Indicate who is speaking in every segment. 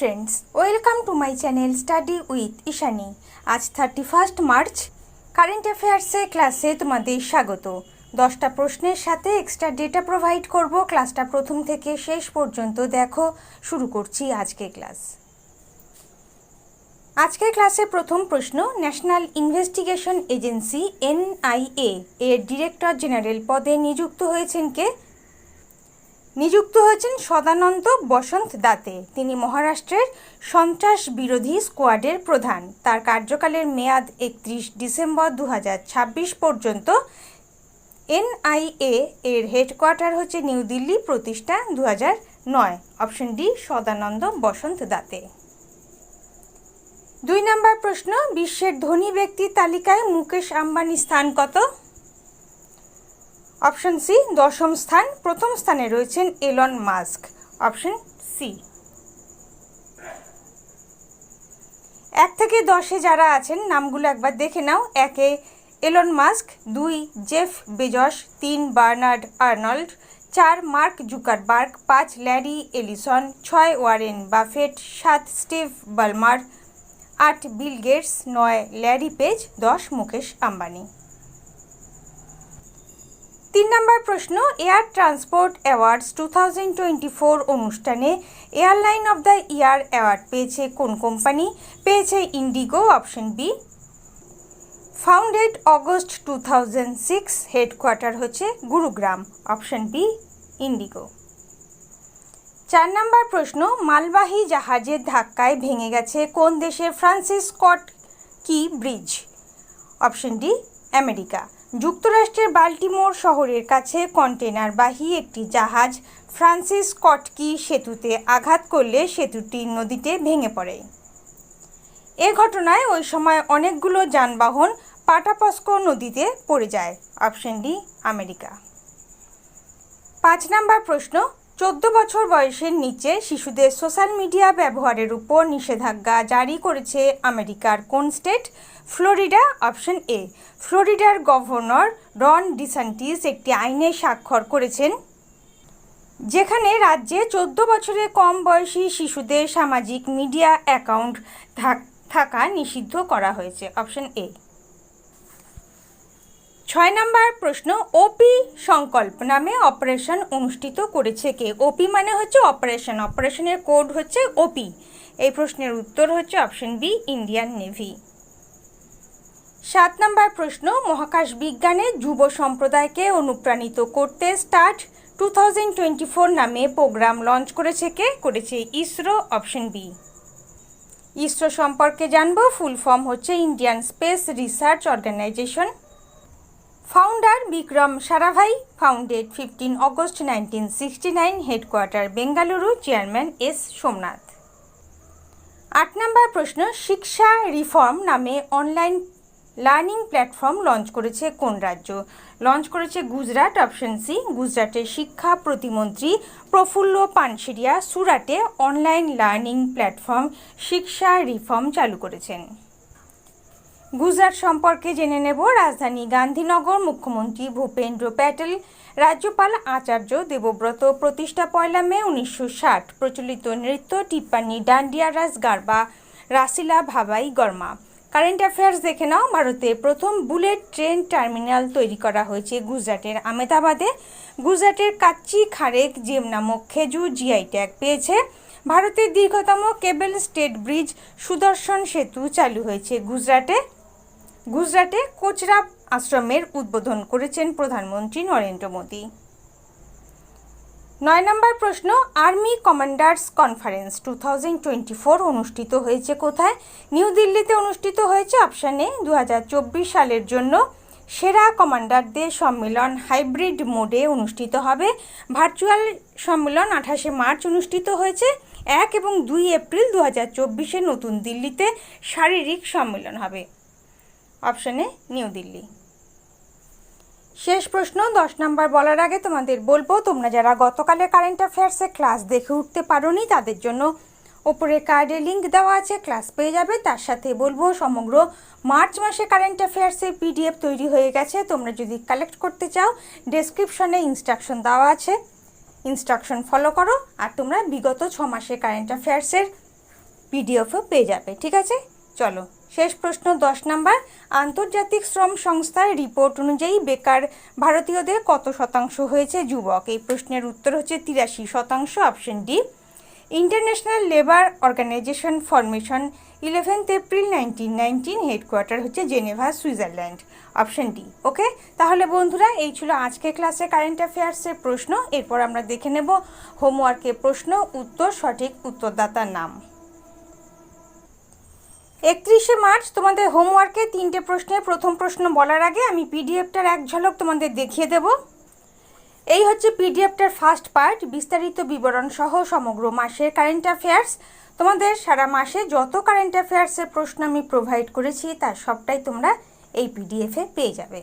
Speaker 1: Friends welcome to my channel study with Ishani আজ thirty first March current অ্যাফেয়ার্সে ক্লাসে তোমাদের স্বাগত। দশটা প্রশ্নের সাথে এক্সট্রা ডেটা প্রোভাইড করব। ক্লাসটা প্রথম থেকে শেষ পর্যন্ত দেখো, শুরু করছি আজকে ক্লাস আজকের ক্লাসে প্রথম প্রশ্ন ন্যাশনাল ইনভেস্টিগেশন এজেন্সি এনআইএ এর ডিরেক্টর জেনারেল পদে নিযুক্ত হয়েছেন কে? নিযুক্ত হয়েছেন সদানন্দ বসন্ত দাতে। তিনি মহারাষ্ট্রের সন্ত্রাস বিরোধী স্কোয়াডের প্রধান। তার কার্যকালের মেয়াদ একত্রিশ ডিসেম্বর দু হাজার ছাব্বিশ পর্যন্ত। এনআইএ এর হেডকোয়ার্টার হচ্ছে নিউ দিল্লি প্রতিষ্ঠা দু নয়। Option D, Sadanand Vasant Date. দুই নম্বর প্রশ্ন, বিশ্বের ধনী ব্যক্তির তালিকায় মুকেশ আম্বানির স্থান কত? অপশন সি, দশম স্থান, প্রথম স্থানে রয়েছেন এলন মাস্ক। Option C. এক থেকে দশে যারা আছেন, নামগুলো একবার দেখে নাও। একে এলন মাস্ক, দুই জেফ বেজস, তিন বার্নার্ড আর্নল্ড, চার মার্ক জুকার জুকারবার্গ, পাঁচ ল্যারি এলিসন, ছয় ওয়ারেন বাফেট, সাত স্টিভ বালমার, আট বিল গেটস, নয় ল্যারি পেজ, দশ মুকেশ আম্বানি। তিন নম্বর প্রশ্ন, air transport awards two thousand twenty four অনুষ্ঠানে airline of the year award পেয়েছে কোন কোম্পানি? পেয়েছে IndiGo option B. Founded August two thousand six, headquarter হচ্ছে গুরুগ্রাম, অপশন বি, ইন্ডিগো। চার নম্বর প্রশ্ন, মালবাহী জাহাজের ধাক্কায় ভেঙে গেছে কোন দেশের Francis Scott Key bridge? Option D, America. যুক্তরাষ্ট্রের বাল্টিমোর শহরের কাছে কন্টেনারবাহী একটি জাহাজ ফ্রান্সিস কটকি সেতুতে আঘাত করলে সেতুটি নদীতে ভেঙে পড়ে। এ ঘটনায় ওই সময় অনেকগুলো যানবাহন পাটাপস্কো নদীতে পড়ে যায়। Option D, America. পাঁচ নাম্বার প্রশ্ন চোদ্দ বছর বয়সের নিচে শিশুদের সোশ্যাল মিডিয়া ব্যবহারের উপর নিষেধাজ্ঞা জারি করেছে আমেরিকার কোন স্টেট? Florida, option A. ফ্লোরিডার গভর্নর রন ডিসান্টিস একটি আইনে স্বাক্ষর করেছেন, যেখানে রাজ্যে চোদ্দ বছরের কম বয়সী শিশুদের সামাজিক মিডিয়া অ্যাকাউন্ট থাকা নিষিদ্ধ করা হয়েছে, অপশন এ। ছয় নম্বর প্রশ্ন ওপি সংকল্প নামে অপারেশন অনুষ্ঠিত করেছে কে? ওপি মানে হচ্ছে অপারেশন অপারেশনের কোড হচ্ছে ওপি এই প্রশ্নের উত্তর হচ্ছে অপশন বি ইন্ডিয়ান নেভি সাত নম্বর প্রশ্ন, মহাকাশ বিজ্ঞানে যুব সম্প্রদায়কে অনুপ্রাণিত করতে START two thousand twenty four নামে প্রোগ্রাম লঞ্চ করেছে কে? করেছে ইসরো অপশন বি ইসরো সম্পর্কে জানব ফুল ফর্ম হচ্ছে Indian space research organisation founder Vikram Sarabhai founded fifteen August nineteen sixty nine headquarter Bengaluru chairman S Somanath আট নম্বর প্রশ্ন, শিক্ষা রিফর্ম নামে অনলাইন লার্নিং প্ল্যাটফর্ম লঞ্চ করেছে কোন রাজ্য? লঞ্চ করেছে গুজরাট অপশন সি গুজরাটের শিক্ষা প্রতিমন্ত্রী Praful Pansheriya সুরাটে online learning platform Shiksha reform চালু করেছেন। গুজরাট সম্পর্কে জেনে নেব। রাজধানী গান্ধীনগর মুখ্যমন্ত্রী ভূপেন্দ্র প্যাটেল, রাজ্যপাল আচার্য দেবব্রত, প্রতিষ্ঠা পয়লা মে উনিশশো ষাট, প্রচলিত নৃত্য টিপ্পানি ডান্ডিয়া রাজ গারবা, রাসিলা ভাবাই গর্মা। কারেন্ট অ্যাফেয়ার্স দেখে নাও ভারতের প্রথম বুলেট ট্রেন টার্মিনাল তৈরি করা হয়েছে গুজরাটের আমেদাবাদে গুজরাটের কাচ্চি খারেক জেম নামক খেজুর জিআই ট্যাগ পেয়েছে। ভারতের দীর্ঘতম কেবল স্টেট ব্রিজ সুদর্শন সেতু চালু হয়েছে গুজরাটে। গুজরাটে কোচরা আশ্রমের উদ্বোধন করেছেন প্রধানমন্ত্রী নরেন্দ্র মোদী। নয় নম্বর প্রশ্ন, army commanders conference two thousand twenty four অনুষ্ঠিত হয়েছে কোথায়? নিউ দিল্লিতে অনুষ্ঠিত হয়েছে অপশানে দু হাজার চব্বিশ সালের জন্য সেরা কমান্ডারদের সম্মেলন হাইব্রিড মোডে অনুষ্ঠিত হবে। ভার্চুয়াল সম্মেলন আঠাশে মার্চ অনুষ্ঠিত হয়েছে। এক এবং দুই এপ্রিল দু হাজার নতুন দিল্লিতে শারীরিক সম্মেলন হবে। অপশানে নিউ দিল্লি। শেষ প্রশ্ন, দশ নাম্বার বলার আগে তোমাদের বলব, তোমরা যারা গতকালের কারেন্ট অ্যাফেয়ার্সে ক্লাস দেখে উঠতে পারোনি, তাদের জন্য ওপরে কার্ডে লিঙ্ক দেওয়া আছে ক্লাস পেয়ে যাবে। তার সাথে বলব, সমগ্র মার্চ মাসে কারেন্ট অ্যাফেয়ার্সের পিডিএফ তৈরি হয়ে গেছে। তোমরা যদি কালেক্ট করতে চাও ডেসক্রিপশনে ইনস্ট্রাকশন দেওয়া আছে। ইনস্ট্রাকশন ফলো করো, আর তোমরা বিগত ছ মাসে কারেন্ট অ্যাফেয়ার্সের পিডিএফও পেয়ে যাবে, ঠিক আছে? চলো। শেষ প্রশ্ন দশ নাম্বার। আন্তর্জাতিক শ্রম সংস্থার রিপোর্ট অনুযায়ী বেকার ভারতীয়দের কত শতাংশ হয়েছে যুবক? এই প্রশ্নের উত্তর হচ্ছে তিরাশি শতাংশ, option D. International Labour Organisation formation eleventh April nineteen nineteen, headquarter হচ্ছে Geneva, Switzerland. Option D. Okay? তাহলে বন্ধুরা, এই ছিল আজকে ক্লাসে কারেন্ট অ্যাফেয়ার্সের প্রশ্ন। এরপর আমরা দেখে নেব হোমওয়ার্কের প্রশ্ন, উত্তর, সঠিক উত্তরদাতার নাম। একত্রিশে মার্চ তোমাদের হোমওয়ার্কে তিনটে প্রশ্নের প্রথম প্রশ্ন বলার আগে আমি পিডিএফটার এক ঝলক তোমাদের দেখিয়ে দেব। এই হচ্ছে পিডিএফটার ফার্স্ট পার্ট, বিস্তারিত বিবরণ সহ সমগ্র মাসের কারেন্ট অ্যাফেয়ার্স। তোমাদের সারা মাসে যত কারেন্ট অ্যাফেয়ার্সের প্রশ্ন আমি প্রোভাইড করেছি, তার সবটাই তোমরা এই পিডিএফে পেয়ে যাবে।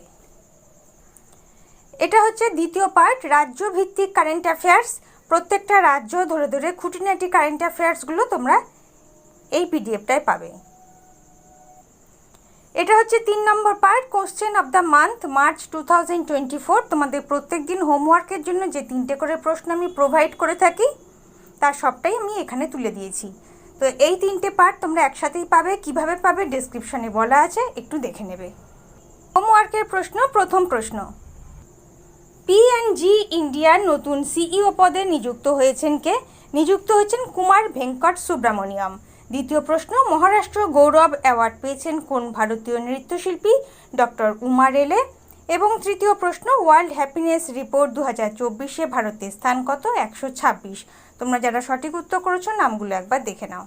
Speaker 1: এটা হচ্ছে দ্বিতীয় পার্ট রাজ্য ভিত্তিক কারেন্ট অ্যাফেয়ার্স। প্রত্যেকটা রাজ্য ধরে ধরে খুঁটিনাটি কারেন্ট অ্যাফেয়ার্সগুলো তোমরা এই পিডিএফটায় পাবে। এটা হচ্ছে তিন নম্বর part question of the month March two thousand twenty four তোমাদের প্রত্যেক দিন হোমওয়ার্কের জন্য যে তিনটে করে প্রশ্ন আমি প্রোভাইড করে থাকি তার সবটাই আমি এখানে তুলে দিয়েছি। তো এই তিনটে পার্ট তোমরা একসাথেই পাবে, কীভাবে পাবে ডেসক্রিপশনে বলা আছে, একটু দেখে নেবে। হোমওয়ার্কের প্রশ্ন, প্রথম প্রশ্ন। জি ইন্ডিয়ার নতুন সিইও পদে নিযুক্ত হয়েছেন কে? নিযুক্ত হয়েছেন কুমার ভেঙ্কট সুব্রামণিয়াম দ্বিতীয় প্রশ্ন, মহারাষ্ট্র গৌরব অ্যাওয়ার্ড পেয়েছেন কোন ভারতীয় নৃত্যশিল্পী? ডক্টর উমা রেলে এবং তৃতীয় প্রশ্ন, ওয়ার্ল্ড হ্যাপিনেস রিপোর্ট দু হাজার চব্বিশে ভারতের স্থান কত? একশো ছাব্বিশ। তোমরা যারা সঠিক উত্তর করেছ, নামগুলো একবার দেখে নাও।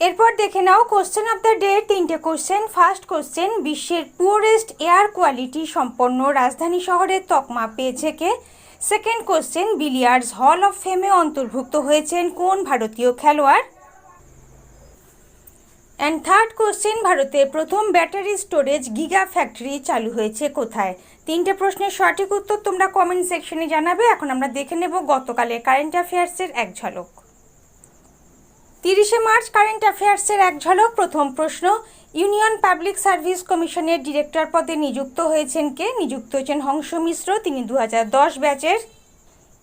Speaker 1: এরপর দেখে নাও কোশ্চেন অফ দ্য ডে তিনটে কোশ্চেন ফার্স্ট কোশ্চেন বিশ্বের পুয়ারেস্ট এয়ার কোয়ালিটি সম্পন্ন রাজধানী শহরের তকমা পেয়েছে কে? Second question billiards hall of ফেমে অন্তর্ভুক্ত হয়েছেন কোন ভারতীয় খেলোয়াড়? অ্যান্ড থার্ড কোশ্চেন ভারতে প্রথম ব্যাটারি স্টোরেজ গিগা ফ্যাক্টরি চালু হয়েছে কোথায়? তিনটে প্রশ্নের সঠিক উত্তর তোমরা কমেন্ট সেকশনে জানাবে। এখন আমরা দেখে নেব গতকালের কারেন্ট অ্যাফেয়ার্সের এক ঝলক। তিরিশে মার্চ কারেন্ট অ্যাফেয়ার্সের এক ঝলক, প্রথম প্রশ্ন। ইউনিয়ন পাবলিক সার্ভিস কমিশনের ডিরেক্টর পদে নিযুক্ত হয়েছেন কে? নিযুক্ত হয়েছেন হংস মিশ্র, তিনি দু ব্যাচের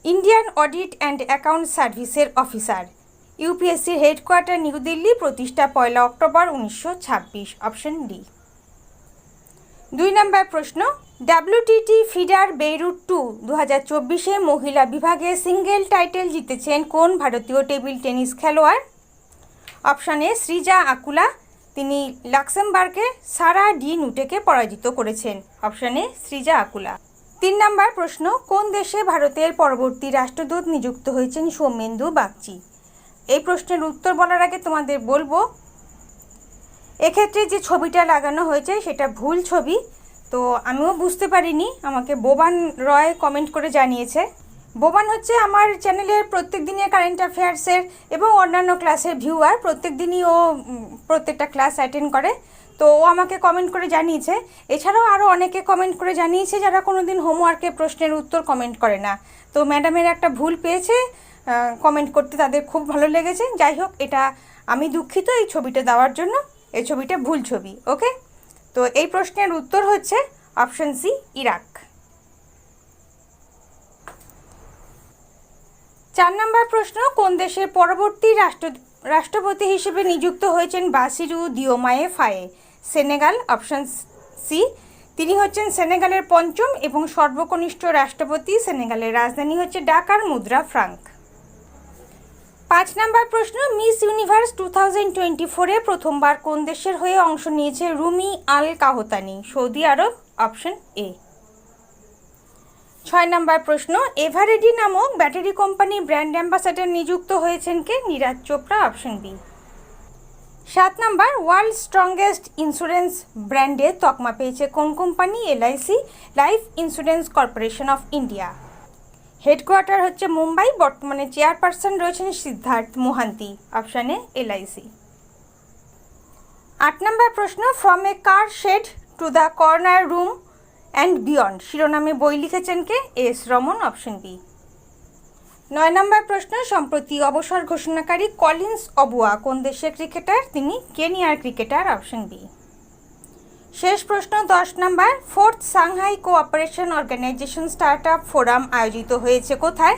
Speaker 1: ইন্ডিয়ান অডিট অ্যান্ড অ্যাকাউন্ট সার্ভিসের অফিসার। ইউপিএসসির হেডকোয়ার্টার নিউ দিল্লি, প্রতিষ্ঠা পয়লা অক্টোবর উনিশশো ছাব্বিশ। Option D. দুই নম্বর প্রশ্ন। ডাব্লিউটিটি ফিডার বেইরুট টু দু হাজার চব্বিশে মহিলা বিভাগে সিঙ্গেল টাইটেল জিতেছেন কোন ভারতীয় টেবিল টেনিস খেলোয়াড়? অপশান এ সৃজা আকুলা, তিনি লাক্সেমবার্গে সারা ডি নুটেকে পরাজিত করেছেন। Option A Sreeja Akula. তিন নম্বর প্রশ্ন, কোন দেশে ভারতের পরবর্তী রাষ্ট্রদূত নিযুক্ত হয়েছেন সৌমেন্দু বাগচি? এই প্রশ্নের উত্তর বলার আগে তোমাদের বলব, এক্ষেত্রে যে ছবিটা লাগানো হয়েছে সেটা ভুল ছবি, তো আমিও বুঝতে পারিনি। আমাকে বোবান রয় কমেন্ট করে জানিয়েছে। বোবান হচ্ছে আমার চ্যানেলের প্রত্যেক দিনের কারেন্ট অ্যাফেয়ার্সের এবং অন্যান্য ক্লাসের ভিউয়ার প্রত্যেক দিনই ও প্রত্যেকটা ক্লাস অ্যাটেন্ড করে। তো ও আমাকে কমেন্ট করে জানিয়েছে। এছাড়াও আরও অনেকে কমেন্ট করে জানিয়েছে যারা কোনো দিন হোমওয়ার্কে প্রশ্নের উত্তর কমেন্ট করে না। তো ম্যাডামের একটা ভুল পেয়েছে। কমেন্ট করতে তাদের খুব ভালো লেগেছে। যাই হোক, এটা আমি দুঃখিত এই ছবিটা দেওয়ার জন্য। এই ছবিটা ভুল ছবি ওকে তো এই প্রশ্নের উত্তর হচ্ছে অপশন সি ইরাক চার নম্বর প্রশ্ন, কোন দেশের পরবর্তী রাষ্ট্র, রাষ্ট্রপতি হিসেবে নিযুক্ত হয়েছেন Bassirou Diomaye Faye? Senegal, option C তিনি হচ্ছেন সেনেগালের পঞ্চম এবং সর্বকনিষ্ঠ রাষ্ট্রপতি। সেনেগালের রাজধানী হচ্ছে ডাকার মুদ্রা ফ্রাঙ্ক। পাঁচ নম্বর প্রশ্ন, Miss Universe two thousand twenty ফোরে প্রথমবার কোন দেশের হয়ে অংশ নিয়েছে Rumy Al Qahtani Saudi Arab, option A ছয় নম্বর প্রশ্ন, এভারেডি নামক ব্যাটারি কোম্পানি ব্র্যান্ড অ্যাম্বাসাডার নিযুক্ত হয়েছেন কে? Neeraj Chopra, option B. সাত নম্বর, ওয়ার্ল্ড স্ট্রংগেস্ট ইন্স্যুরেন্স ব্র্যান্ডে তকমা পেয়েছে কোন company? LIC life insurance corporation of India. Headquarter হচ্ছে মুম্বাই, বর্তমানে চেয়ারপারসন রয়েছেন সিদ্ধার্থ মোহান্তি, অপশানে এলআইসি আট নম্বর প্রশ্ন, from a car shed to the corner room and beyond শিরোনামে বই লিখেছেন কে? এস. রমন অপশন বি নয় নম্বর প্রশ্ন, সম্প্রতি অবসর ঘোষণাকারী কলিন্স অবুয়া, কোন দেশের ক্রিকেটার? তিনি কেনিয়ার ক্রিকেটার অপশন বি শেষ প্রশ্ন, দশ নম্বর, fourth Shanghai cooperation organisation start up forum আয়োজিত হয়েছে কোথায়?